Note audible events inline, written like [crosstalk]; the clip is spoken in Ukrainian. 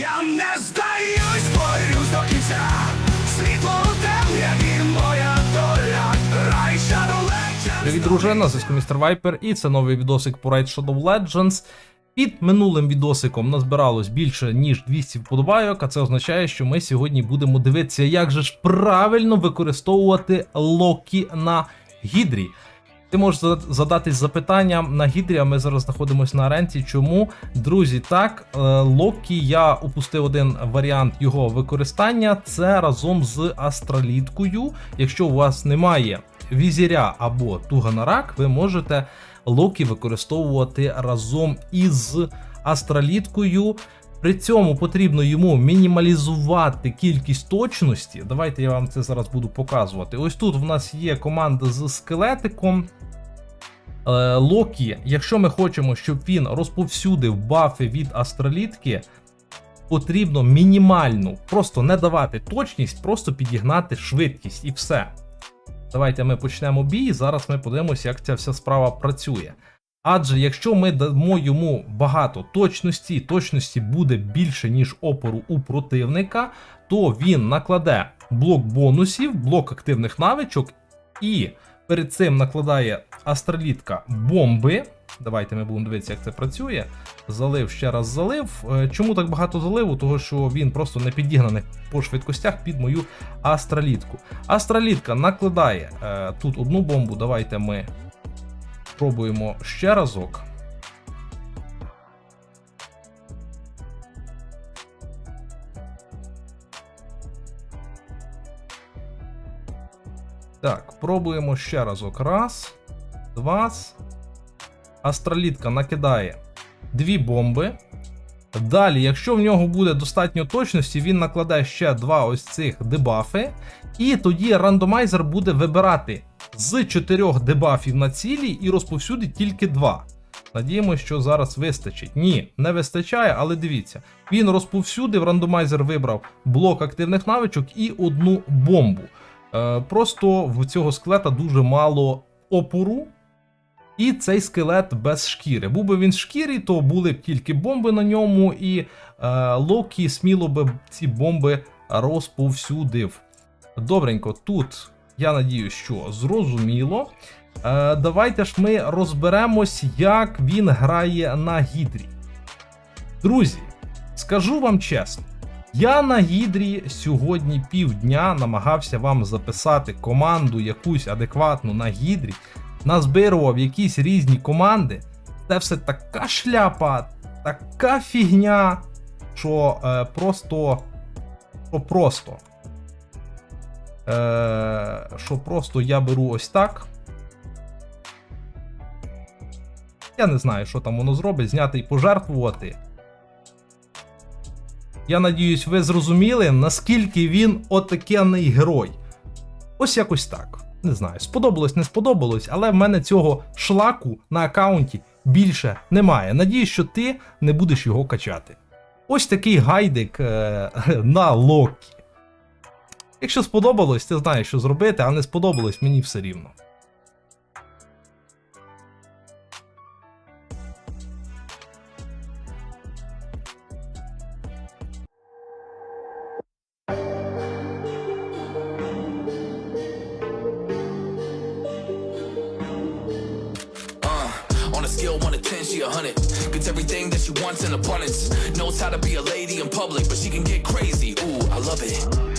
Я не здаюсь, борюсь до кінця. Світло темряві моя доля. Рай Shadow Legends. Привіт, дружина, на зв'язку містер Вайпер, і це новий відосик по Raid Shadow Legends. Під минулим відосиком назбиралось більше ніж 200 вподобайок, а це означає, що ми сьогодні будемо дивитися, як же ж правильно використовувати локі на гідрі. Ти можеш задатись запитанням на гідрі, а ми зараз знаходимося на аренті. Чому? Друзі, так, е, Локі я упустив один варіант його використання. Це разом з астраліткою. Якщо у вас немає візіря або туга на рак, ви можете Локі використовувати разом із астраліткою. При цьому потрібно йому мінімалізувати кількість точності. Давайте я вам це зараз буду показувати. Ось тут в нас є команда з скелетиком. Е, Локі, якщо ми хочемо, щоб він розповсюдив бафи від астралітки, потрібно мінімальну, просто не давати точність, просто підігнати швидкість і все. Давайте ми почнемо бій. Зараз ми подивимося, як ця вся справа працює. Адже якщо ми дамо йому багато точності, точності буде більше, ніж опору у противника, то він накладе блок бонусів, блок активних навичок, і перед цим накладає астралітка бомби. Давайте ми будемо дивитися, як це працює. Залив, ще раз залив. Е, Чому так багато заливу? Того, що він просто не підігнаний по швидкостях під мою астралітку. Астралітка накладає е, тут одну бомбу. Давайте ми спробуємо ще разок. Так, пробуємо ще разок. Раз, два. Астралітка накидає дві бомби. Далі, якщо в нього буде достатньо точності, він накладає ще два ось цих дебафи. І тоді рандомайзер буде вибирати з чотирьох дебафів на цілі і розповсюдить тільки два. Надіємося, що зараз вистачить. Ні, не вистачає, але дивіться. Він розповсюдив, рандомайзер вибрав блок активних навичок і одну бомбу. Е, просто в цього скелета дуже мало опору. І цей скелет без шкіри. Був би він шкірі, то були б тільки бомби на ньому, і е, Локі сміло би ці бомби розповсюдив. Добренько, тут я надію, що зрозуміло. Е, давайте ж ми розберемось, як він грає на гідрі. Друзі, скажу вам чесно, я на гідрі сьогодні півдня намагався вам записати команду якусь адекватну на гідрі, назбирував якісь різні команди. Це все така шляпа, така фігня, що е, просто. Що просто. Е, що просто я беру ось так. Я не знаю, що там воно зробить, зняти і пожертвувати. Я надіюсь, ви зрозуміли, наскільки він отакенний герой. Ось якось так. Не знаю, сподобалось, не сподобалось, але в мене цього шлаку на аккаунті більше немає. Надіюсь, що ти не будеш його качати. Ось такий гайдик е, [laughs] на Локі. Якщо сподобалось, ти знаєш, що зробити, а не сподобалось, мені все рівно. Uh, on a scale 1 to 10, she a 100. Gets everything that she wants in abundance. Knows how to be a lady in public, but she can get crazy. Ooh, I love it.